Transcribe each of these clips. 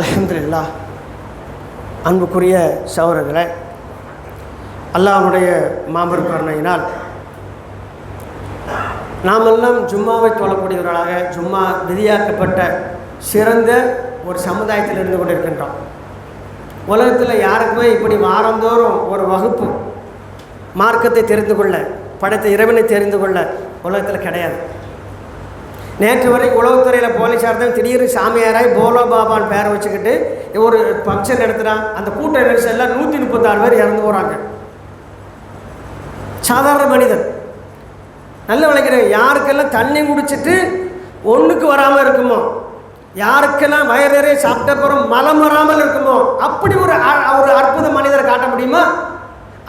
அலமதுல்லா அன்புக்குரிய சௌரர்களை அல்லாவுடைய மாபெரும் கருணையினால் நாமெல்லாம் ஜும்மாவை தொழக்கூடியவர்களாக ஜும்மா விதியாக்கப்பட்ட சிறந்த ஒரு சமுதாயத்தில் இருந்து கொண்டிருக்கின்றோம். உலகத்தில் யாருக்குமே இப்படி வாரந்தோறும் ஒரு வகுப்பு மார்க்கத்தை தெரிந்து கொள்ள படைத்த இறைவனை தெரிந்து கொள்ள உலகத்தில் கிடையாது. நேற்று வரை உளவுத்துறையில் போலீஸார் தான் திடீர்னு சாமியாராய் போலோ பாபான்னு பேரை வச்சுக்கிட்டு ஒரு ஃபங்க்ஷன் நடத்துகிறான் அந்த கூட்ட நெரிசலில் நூற்றி முப்பத்தாறு பேர் இறந்து போகிறாங்க சாதாரண மனிதன். நல்ல விளைக்கிறேன். யாருக்கெல்லாம் தண்ணி குடிச்சிட்டு ஒன்றுக்கு வராமல் இருக்குமோ யாருக்கெல்லாம் வயிறு நிறைய சாப்பிட்ட பிறகு மலம் வராமல் இருக்குமோ அப்படி ஒரு அ- ஒரு அற்புத மனிதரை காட்ட முடியுமா?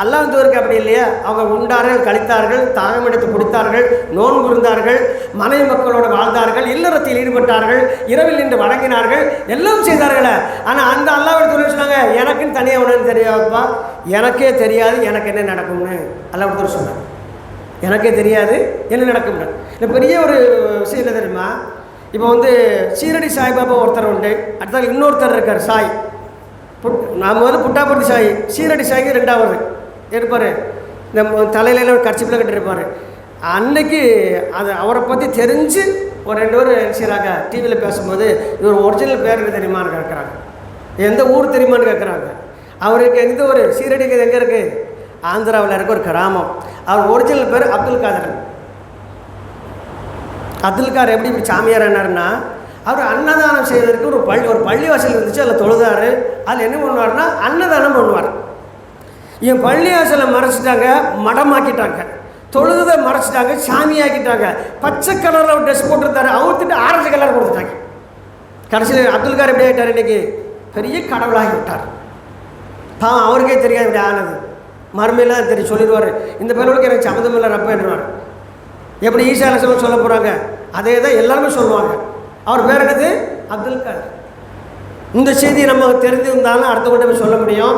அல்லாஹ் தூருக்கு அப்படி இல்லையா? அவங்க உண்டார்கள் கழித்தார்கள் தாகம் எடுத்து குடித்தார்கள் நோன்பு இருந்தார்கள் மனைவி மக்களோடு வாழ்ந்தார்கள் இல்லறத்தில் ஈடுபட்டார்கள் இரவில் நின்று வணங்கினார்கள் எல்லாம் செய்தார்களே. ஆனால் அந்த அல்லாவை தூர் சொன்னாங்க? எனக்குன்னு தனியாக உணர்ந்து தெரியாதுப்பா. எனக்கே தெரியாது எனக்கு என்ன நடக்கும்னு. அல்லாஹ் தூர் சொன்னாங்க எனக்கே தெரியாது என்ன நடக்கும்னு. இந்த பெரிய ஒரு விஷயம் என்ன தெரியுமா? இப்போ வந்து சீரடி சாய்பாபா ஒருத்தர் உண்டு. அடுத்தது இன்னொருத்தர் இருக்கார் சாய். புட் நான் முதல்ல புட்டாபுட்டி சாய். சீரடி சாய்க்கு ரெண்டாவது. இருப்பார். இந்த தலையில ஒரு கட்சிப்பில் கட்டிருப்பார் அன்னைக்கு அது அவரை பற்றி தெரிஞ்சு ஒரு ரெண்டு பேர் செய்கிறாங்க டிவியில் பேசும்போது இவர் ஒரிஜினல் பேர் என்ன தெரியுமான்னு கேட்குறாங்க. எந்த ஊர் தெரியுமான்னு கேட்குறாங்க. அவருக்கு எந்த ஒரு சீரடிக்கு எங்கே இருக்குது ஆந்திராவில் இருக்க ஒரு கிராமம். அவர் ஒரிஜினல் பேர் அப்துல் காதர். அப்துல் கார் எப்படி இப்படி சாமியார் என்னாருன்னா அவர் அன்னதானம் செய்வதற்கு ஒரு பள்ளி ஒரு பள்ளிவாசல் இருந்துச்சு அதில் தொழுதாரு. அதில் என்ன பண்ணுவார்னா அன்னதானம் பண்ணுவார். என் பள்ளிவாசலை மறைச்சிட்டாங்க மடமாக்கிட்டாங்க. தொழுதை மறைச்சிட்டாங்க சாமியாக்கிட்டாங்க. பச்சை கலரில் ஒரு ட்ரெஸ் போட்டிருந்தாரு. அவுத்துட்டு ஆரஞ்சு கலர் கொடுத்துட்டாங்க. கடைசியில் அப்துல் கார் எப்படி ஆகிட்டார் இன்னைக்கு? பெரிய கடவுளாகி விட்டார். பாவம் அவருக்கே தெரியாது இப்படி ஆனது. மறுமையெல்லாம் தெரியும் சொல்லிடுவார். இந்த பேருக்கு எனக்கு சம்மந்தம் இல்லை ரப்ப என்றுவார். எப்படி ஈசா அலசலம் சொல்ல போகிறாங்க அதே தான் எல்லாருமே சொல்லுவாங்க. அவர் பேர் என்னது? அப்துல் கார் இந்த செய்தியை நம்ம தெரிஞ்சிருந்தாலும் அடுத்தவங்கள்ட்ட போய் சொல்ல முடியும்.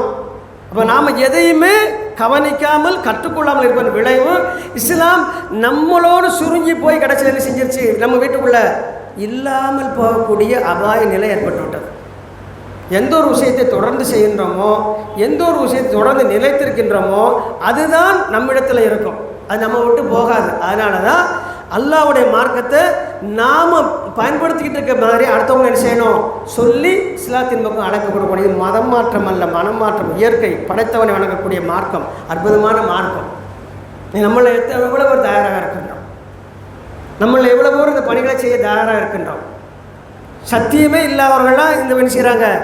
அப்போ நாம் எதையுமே கவனிக்காமல் கற்றுக்கொள்ளாமல் இருப்பதன் விளைவு. இஸ்லாம் நம்மளோடு சுருங்கி போய் கடைசியில் என்ன செஞ்சிருச்சு? நம்ம வீட்டுக்குள்ள இல்லாமல் போகக்கூடிய அபாய நிலை ஏற்பட்டு விட்டது. எந்த ஒரு விஷயத்தை தொடர்ந்து செய்கின்றோமோ எந்த ஒரு விஷயத்தை தொடர்ந்து நிலைத்திருக்கின்றோமோ அதுதான் நம்மிடத்தில் இருக்கும். அது நம்ம விட்டு போகாது. அதனால தான் அல்லாவுடைய மார்க்கத்தை நாம் பயன்படுத்திக்கிட்டு இருக்க மாதிரி அடுத்தவங்க என்ன செய்யணும்? சொல்லி இஸ்லாத்தின் பக்கம் அழைக்கப்படக்கூடிய மதம் மாற்றம் அல்ல மனம் மாற்றம் இயற்கை படைத்தவனை வணங்கக்கூடிய மார்க்கம் அற்புதமான மார்க்கம். நம்மளை எத்த- எவ்வளவு பேர் தயாராக இருக்கின்றோம்? நம்மளை எவ்வளோ பேர் இந்த பணிகளை செய்ய தயாராக இருக்கின்றோம்? சத்தியமே இல்லாதவர்களாக இந்த என்ன செய்கிறாங்க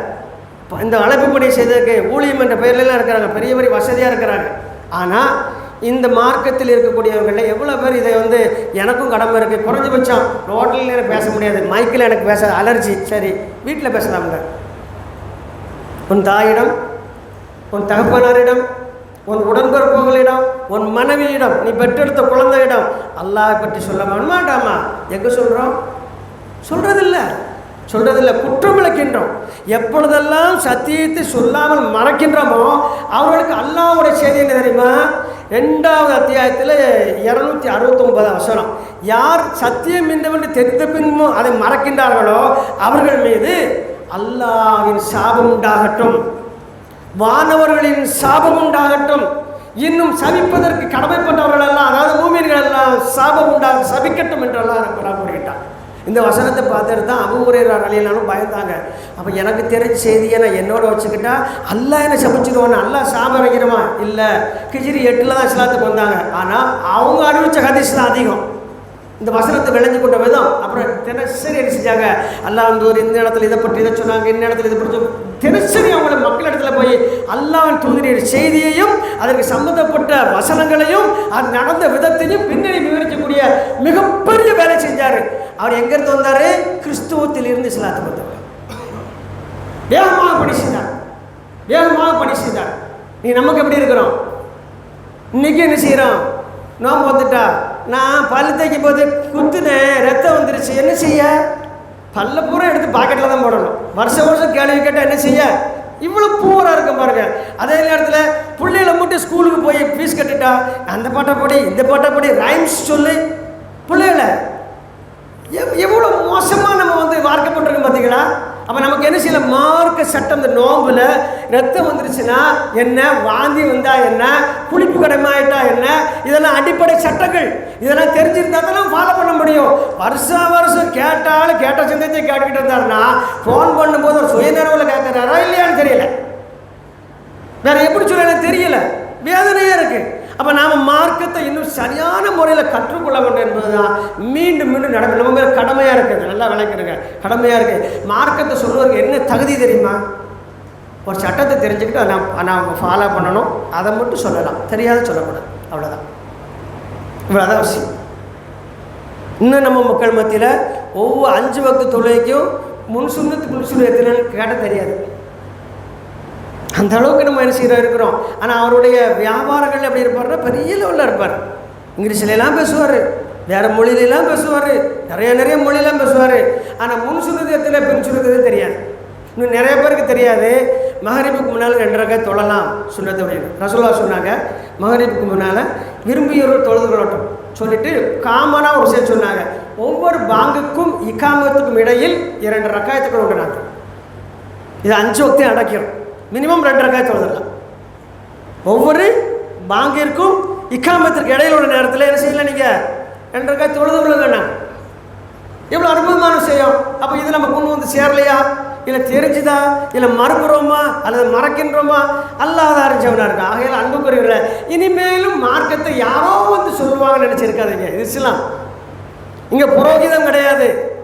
இந்த அழைப்பு பணி செய்ததுக்கு ஊழியம் என்ற பெயர்லாம் இருக்கிறாங்க. பெரிய பெரிய வசதியாக இருக்கிறாங்க ஆனால் இந்த மார்க்கத்தில் இருக்கக்கூடியவங்கள எவ்வளோ பேர் இதை வந்து எனக்கும் கடமை இருக்குது குறைஞ்சபட்சம் ரோட்டில் எனக்கு பேச முடியாது. மைக்கில் எனக்கு பேச அலர்ஜி. சரி வீட்டில் பேசலாம்ல உன் தாயிடம் உன் தகப்பனாரிடம் உன் உடன்பிறப்புகளிடம் உன் மனைவியிடம் நீ பெற்றெடுத்த குழந்தையிடம் அல்லாஹ் பற்றி சொல்ல மாட்டாமா? எங்கே சொல்கிறோம் சொல்கிறதில்ல சொல்கிறதில்ல குற்றம் விளக்கின்றோம். எப்பொழுதெல்லாம் சத்தியத்தை சொல்லாமல் மறக்கின்றோமோ அவர்களுக்கு அல்லாவுடைய செய்தி என்ன தெரியுமா? ரெண்டாவது அத்தியாயத்தில் இரநூத்தி அறுபத்தொன்பது வசனம். யார் சத்தியம் என்னவென்று தெரிந்த பின்பும் அதை மறக்கின்றார்களோ அவர்கள் மீது அல்லாவின் சாபம் உண்டாகட்டும். வானவர்களின் சாபம் உண்டாகட்டும். இன்னும் சபிப்பதற்கு கடமைப்பட்டவர்கள் எல்லாம் அதாவது பூமியர்கள் எல்லாம் சாபம் உண்டாக சபிக்கட்டும் என்றெல்லாம் குரான் இந்த வசனத்தை பார்த்துட்டு தான் அபுகுரையர் அலையினாலும் பயந்தாங்க. அப்போ எனக்கு தெரிஞ்ச செய்தியை நான் என்னோட வச்சுக்கிட்டா அல்லாஹ் என்ன சபிச்சிடுவான் அல்லாஹ் சாபம் இல்லை. கிஜிரி எட்டில் தான் இஸ்லாத்துக்கு வந்தாங்க. ஆனால் அவங்க அறிவிச்ச ஹதீஸ் தான் அதிகம். இந்த வசனத்தை விளைஞ்சு கொண்ட விதம். அப்புறம் தினசரி என்ன செஞ்சாங்க? அல்லாஹ் வந்து ஒரு இந்த இடத்துல இதை பற்றி இதை சொன்னாங்க இந்த இடத்துல இதை பற்றி தினசரி அவங்கள மக்கள் இடத்துல போய் அல்லாவின் தூதரின் செய்தியையும் அதற்கு சம்மந்தப்பட்ட வசனங்களையும் அது நடந்த விதத்தையும் பின்னணி விவரிக்கக்கூடிய மிகப்பெரிய வேலை செஞ்சார். அவர் எங்கேருந்து வந்தார்? கிறிஸ்துவத்தில் இருந்து வந்தவர் வேகமாக பணி செய்தார். வேகமாக பணி செய்தார். நீ நமக்கு எப்படி இருக்கிறோம்? இன்னைக்கு என்ன செய்கிறோம் நோம்பு வந்துட்டா? நான் பல்லு தைக்கும் போது குத்துனேன் ரத்தம் வந்துருச்சு. என்ன செய்ய? பல்ல பூரா எடுத்து பாக்கெட்டில் தான் போடணும். வருஷம் வருஷம் கேள்வி கேட்டால் என்ன செய்ய? இவ்வளோ பூவராக இருக்கும் பாருங்க. அதே நேரத்தில் பிள்ளைகளை மட்டும் ஸ்கூலுக்கு போய் ஃபீஸ் கட்டிட்டா அந்த பாட்டை படி இந்த பாட்டை படி ரைம்ஸ் சொல்லி. பிள்ளைகளை எவ் எவ்வளோ மோசமாக நம்ம வந்து வார்க்கப்பட்டிருக்கோம் பார்த்தீங்களா அப்போ நமக்கு என்ன செய்யல? மார்க்க சட்டம் இந்த நோம்பில் ரத்தம் வந்துருச்சுன்னா என்ன? வாந்தி வந்தா என்ன? புளிப்பு கடமாயிட்டா என்ன? இதெல்லாம் அடிப்படை சட்டங்கள். இதெல்லாம் தெரிஞ்சிருந்தா தான் ஃபாலோ பண்ண முடியும். வருஷா வருஷம் கேட்டாலும் கேட்ட சந்தேகத்தை கேட்டுக்கிட்டு இருந்தாருன்னா ஃபோன் பண்ணும்போது ஒரு சுயநரவில் கேட்குறாரா இல்லையான்னு தெரியல. வேற எப்படி சொல்ல எனக்கு தெரியல. வேதனையை அப்போ நாம் மார்க்கத்தை இன்னும் சரியான முறையில் கற்றுக்கொள்ள வேண்டும் என்பது தான் மீண்டும் மீண்டும் நடக்கும். நம்ம மேல கடமையாக இருக்குது நல்லா விளக்குறங்க கடமையாக இருக்குது மார்க்கத்தை சொல்வதற்கு என்ன தகுதி தெரியுமா? ஒரு சட்டத்தை தெரிஞ்சுக்கிட்டு அதை நான் அவங்க ஃபாலோ பண்ணணும். அதை மட்டும் சொல்லலாம். தெரியாத சொல்லக்கூடாது. அவ்வளோதான் இவ்வளோதான் விஷயம். இன்னும் நம்ம மக்கள் மத்தியில் ஒவ்வொரு அஞ்சு வகுத்து தொழுகைக்கும் முன் சுண்ணத்து முன் எத்தனைன்னு கேட்ட தெரியாது. அந்த அளவுக்கு நம்ம என்ன செய்கிறோம் இருக்கிறோம். ஆனால் அவருடைய வியாபாரங்கள் எப்படி இருப்பார்னா பெரிய லெவலில் இருப்பார். இங்கிலீஷ்லாம் பேசுவார் வேறு மொழியிலலாம் பேசுவார் நிறைய நிறைய மொழியெலாம் பேசுவார். ஆனால் முன் சுண்ணது பின் சுண்ணது தெரியாது. இன்னும் நிறைய பேருக்கு தெரியாது. மகரிப்புக்கு முன்னால் ரெண்டு ரகை தொழலாம் சொன்னது அப்படின்னு. ரசோல்லா சொன்னாங்க மகரிப்புக்கு முன்னால் விரும்பியவர்கள் தொழுது கொள்ளட்டும். சொல்லிட்டு காமனாக ஒரு விஷயம் சொன்னாங்க. ஒவ்வொரு பாங்குக்கும் இக்காமத்துக்கும் இடையில் இரண்டு ரக்காயத்துக்கள் உண்டு இது அஞ்சு வக்தையும் அடைக்கிறோம் மினிமம் ரெண்டு ரக்காய் தொழுதலாம் ஒவ்வொரு பாங்கிற்கும் இக்காமத்திற்கு இடையில் உள்ள நேரத்தில் என்ன செய்யலாம் நீங்கள் ரெண்டு ரக்காய் தொழுது எவ்வளோ அற்புதமான விஷயம். அப்போ இது நம்ம கொண்டு வந்து சேரலையா? இல்லை தெரிஞ்சுதா? இல்லை மறுக்கிறோமா? அல்லது மறக்கின்றோமா? அல்லாத அறிஞ்சவனாக இருக்கா? ஆகையால் அன்புக்குரியவர்களே இனிமேலும் மார்க்கத்தை யாரோ வந்து சொல்லுவாங்கன்னு நினச்சிருக்காதீங்க. இது இஸ்லாம். இங்கே புரோகிதம் கிடையாது.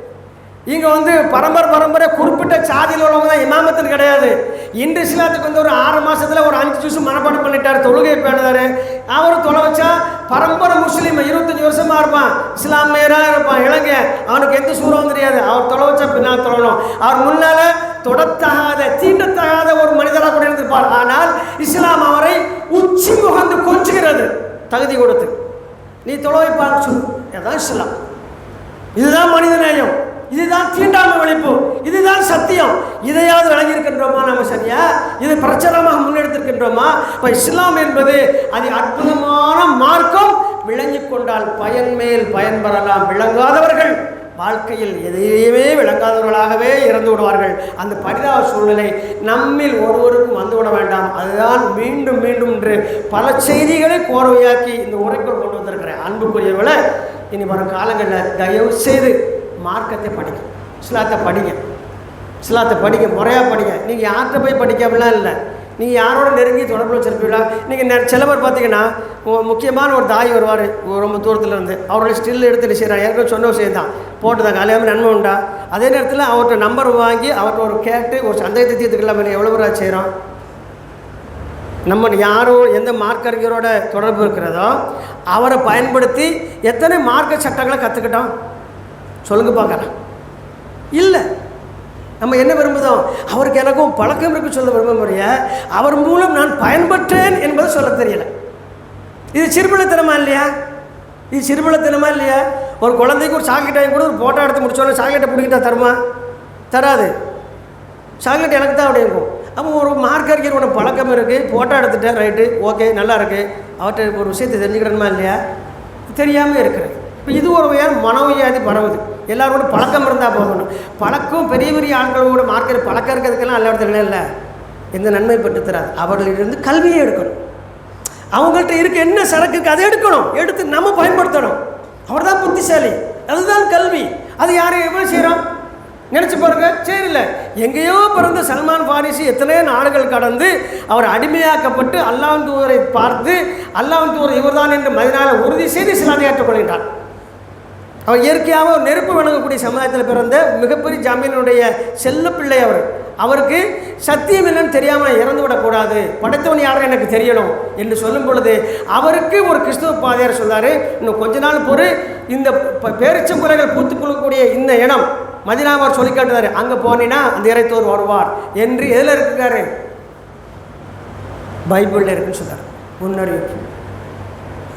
இங்கே வந்து பரம்பரை பரம்பரை குறிப்பிட்ட சாதியில் உள்ளவங்க தான் இமாமத்துன்னு கிடையாது. இன்று இஸ்லாத்துக்கு வந்து ஒரு ஆறு மாசத்துல ஒரு அஞ்சு ஜூஸ் மனப்பாடம் பண்ணிட்டார். தொழுகை பேணுதார் அவர் தொலை வச்சா பரம்பரை முஸ்லீம் இருபத்தஞ்சி வருஷமா இருப்பான். இஸ்லாமியராக இருப்பான். இளைஞ. அவனுக்கு எந்த சூறம் தெரியாது. அவர் தொலை வச்சா பின்னால் தொழணும். அவர் முன்னால தொடத்தகாத தீண்டத்தகாத ஒரு மனிதராக கூட இருந்திருப்பார். ஆனால் இஸ்லாம் அவரை உச்சி முகந்து கொஞ்சுகிறது. தகுதி கொடுத்து. நீ தொலை வைப்பான்னு சொல்லு. அதான் இஸ்லாம். இதுதான் மனித நேயம். இதுதான் தீண்டாமை ஒழிப்பு. இதுதான் சத்தியம். இதையாவது விளங்கியிருக்கின்றோமா நம்ம சரியா இதை பிரச்சாரமாக முன்னெடுத்திருக்கின்றோமா? இப்போ இஸ்லாம் என்பது அது அற்புதமான மார்க்கம். விளங்கி கொண்டால் பயன் மேல் பயன் பெறலாம் விளங்காதவர்கள் வாழ்க்கையில் எதையுமே விளங்காதவர்களாகவே இறந்து விடுவார்கள். அந்த பரிதாப சூழ்நிலை நம்மில் ஒருவருக்கும் வந்துவிட வேண்டாம். அதுதான் மீண்டும் மீண்டும் என்று பல செய்திகளை கோரவையாக்கி இந்த உரைக்குள் கொண்டு வந்திருக்கிறேன். அன்புக்குரியவளை இனி வரும் காலங்களில் தயவு செய்து மார்க்கத்தை படிங்க. இஸ்லாத்தை படிங்க. இஸ்லாத்தை படிங்க முறையாக படிங்க. நீங்கள் யார்கிட்ட போய் படிக்காமலாம் இல்லை. நீங்கள் யாரோட நெருங்கி தொடர்பு வச்சிருப்பீங்களா? நீங்கள் சில பேர் பார்த்தீங்கன்னா முக்கியமான ஒரு தாய் வருவார். ரொம்ப தூரத்தில் இருந்து அவரோட ஸ்டில் எடுத்து செய்கிறார் ஏற்கனவே சொன்ன விஷயம் தான். போட்டுதாங்க அலையாமல் நன்மை உண்டா? அதே நேரத்தில் அவர்கிட்ட நம்பர் வாங்கி அவர்கிட்ட ஒரு கேட்டு ஒரு சந்தேகத்தை தீர்த்துக்கலாம். எவ்வளோ பேராக செய்கிறோம் நம்ம யாரோ எந்த மார்க்கறிஞரோட தொடர்பு இருக்கிறதோ அவரை பயன்படுத்தி எத்தனை மார்க்க சட்டங்களை கற்றுக்கிட்டோம் சொல்லுங்க பார்க்கலாம் இல்லை. நம்ம என்ன விரும்புதோம் அவருக்கு எனக்கும் பழக்கம் இருக்கு சொல்ல விரும்ப முடிய அவர் மூலம் நான் பயன்பெற்றேன் என்பதை சொல்ல தெரியல. இது சிறுபிள்ளைத்தனமா இல்லையா? இது சிறுபிள்ளைத்தனமா இல்லையா? ஒரு குழந்தைக்கு ஒரு சாக்லேட் வாங்கி கூட ஒரு ஃபோட்டோ எடுத்து முடிச்சோடனே சாக்லேட்டை பிடிக்கிட்டா தருமா? தராது. சாக்லேட் எனக்கு தான் அப்படி இருக்கும் அப்போ ஒரு மார்க் ஒன்று பழக்கம் இருக்குது ஃபோட்டோ எடுத்துட்டேன் ரைட்டு ஓகே நல்லா இருக்குது அவர்கிட்ட ஒரு விஷயத்தை தெரிஞ்சுக்கிறணுமா இல்லையா? தெரியாமல் இருக்கிறது. இப்போ இது ஒரு வகையான மனோவியாதி பரவுது. எல்லாரோட பழக்கம் இருந்தால் போதும். பழக்கம் பெரிய பெரிய ஆண்களோட மார்க்கெட் பழக்கம் இருக்கிறதுக்கெல்லாம் எல்லா இடத்துல இல்லை. எந்த நன்மை பெற்று அவர்களிடம் அவர்களிலிருந்து கல்வியை எடுக்கணும். அவங்கள்ட்ட இருக்க என்ன சரக்கு இருக்கு அதை எடுக்கணும். எடுத்து நம்ம பயன்படுத்தணும். அவர் தான் புத்திசாலி. அதுதான் கல்வி. அது யாரும் எவ்வளோ செய்கிறோம் நினச்சி பாருங்க. சரி இல்லை எங்கேயோ பிறந்த சல்மான் பாரிசி எத்தனையோ நாடுகள் கடந்து அவர் அடிமையாக்கப்பட்டு அல்லாஹ் தூவரை பார்த்து அல்லாஹ் தூவர் இவர்தான் என்று மதினால உறுதி செய்து இஸ்லாத்தை ஏற்றுக்கொள்கின்றார் அவர் இயற்கையாக ஒரு நெருப்பு வணங்கக்கூடிய சமுதாயத்தில் பிறந்த மிகப்பெரிய ஜாமீனுடைய செல்ல பிள்ளை அவர். அவருக்கு சத்தியம் என்னன்னு தெரியாமல் இறந்து விடக்கூடாது படைத்தவன் யாரும் எனக்கு தெரியணும் என்று சொல்லும் பொழுது அவருக்கு ஒரு கிறிஸ்துவ பாதையார் சொன்னார் இன்னும் கொஞ்ச நாள் பொறு. இந்த ப- பேரிச்சம்புரைகள் பூத்து குலுக்கக்கூடிய இந்த இடம் மதினாவார் சொல்லி காட்டுறாரு. அங்கே போனீங்கன்னா அந்த இறைத்தோர் வருவார் என்று எதில் இருக்கிறாரு பைபிளில் இருக்குன்னு சொன்னார் முன்னறிவிப்பு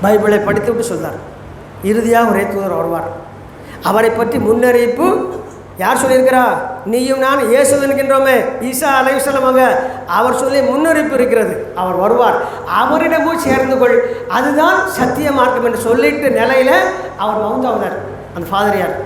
பைபிளை படித்து விட்டு சொன்னார் இறுதியாக ஒரே தூதர் வருவார். அவரை பற்றி முன்னறிவிப்பு யார் சொல்லியிருக்கிறா? நீயும் நான் இயேசு என்கின்றோமே. ஈசா அலைவசலம் அவங்க அவர் சொல்லி முன்னறிவிப்பு இருக்கிறது. அவர் வருவார். அவரிடமும் சேர்ந்து கொள். அதுதான் சத்திய மார்க்கம் என்று சொல்லிட்டு நிலையில் அவர் மவுந்தாவதார் அந்த ஃபாதரியார்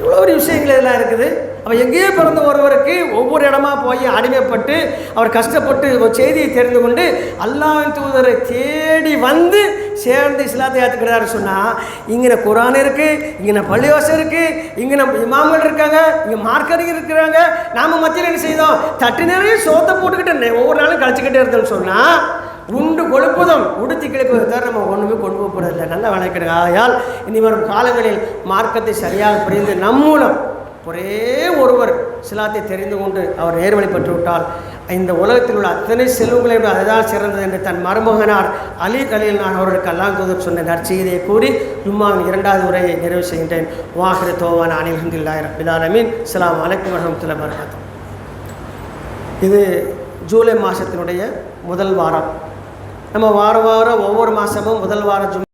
இவ்வளோ ஒரு விஷயங்கள் இதெல்லாம் இருக்குது? அவர் எங்கேயோ பிறந்த ஒருவருக்கு ஒவ்வொரு இடமா போய் அடிமைப்பட்டு அவர் கஷ்டப்பட்டு ஒரு செய்தியை தெரிந்து கொண்டு அல்லாவின் தூதரை தேடி வந்து சேர்ந்து இஸ்லாத்தை ஏற்றுக்கிறாரு சொன்னால் இங்கே குரான் இருக்குது இங்கே பள்ளிவாசம் இருக்குது இங்கே இமாமல் இமாம்கள் இருக்காங்க இங்கே மார்க்கறிஞர் இருக்கிறாங்க. நாம் மத்தியில் என்ன செய்தோம்? தட்டு நிறைய சோத்தை போட்டுக்கிட்டு ஒவ்வொரு நாளும் கழிச்சுக்கிட்டே இருந்தோம்னு சொன்னால் உண்டு கொழுப்புதம் உடுத்தி கிழக்கு தவிர நம்ம ஒன்றுமே கொண்டு போகிறதில்ல நல்லா வணக்கிடுங்க ஆயால் இனி வரும் காலங்களில் மார்க்கத்தை சரியாக புரிந்து நம்மூலம் ஒரே ஒருவர் சிலாத்தை தெரிந்து கொண்டு அவர் நேர்வழி பெற்று விட்டால் இந்த உலகத்தில் உள்ள அத்தனை செல்வங்களை விட அதுதான் சிறந்தது என்று தன் மருமகனார் அலி அலில் நான் அவர்களுக்கு அல்லாம் சொன்ன நற்செய்தியை கூறி ஜும்மாவின் இரண்டாவது உரையை நிறைவு செய்கின்றேன். வாஹிர தோவான் அனில் ஹந்தில்லாய் ரபில் அலைக்கும் இது ஜூலை மாதத்தினுடைய முதல் வாரம். நம்ம வார வாரம் ஒவ்வொரு மாதமும் முதல் வாரம்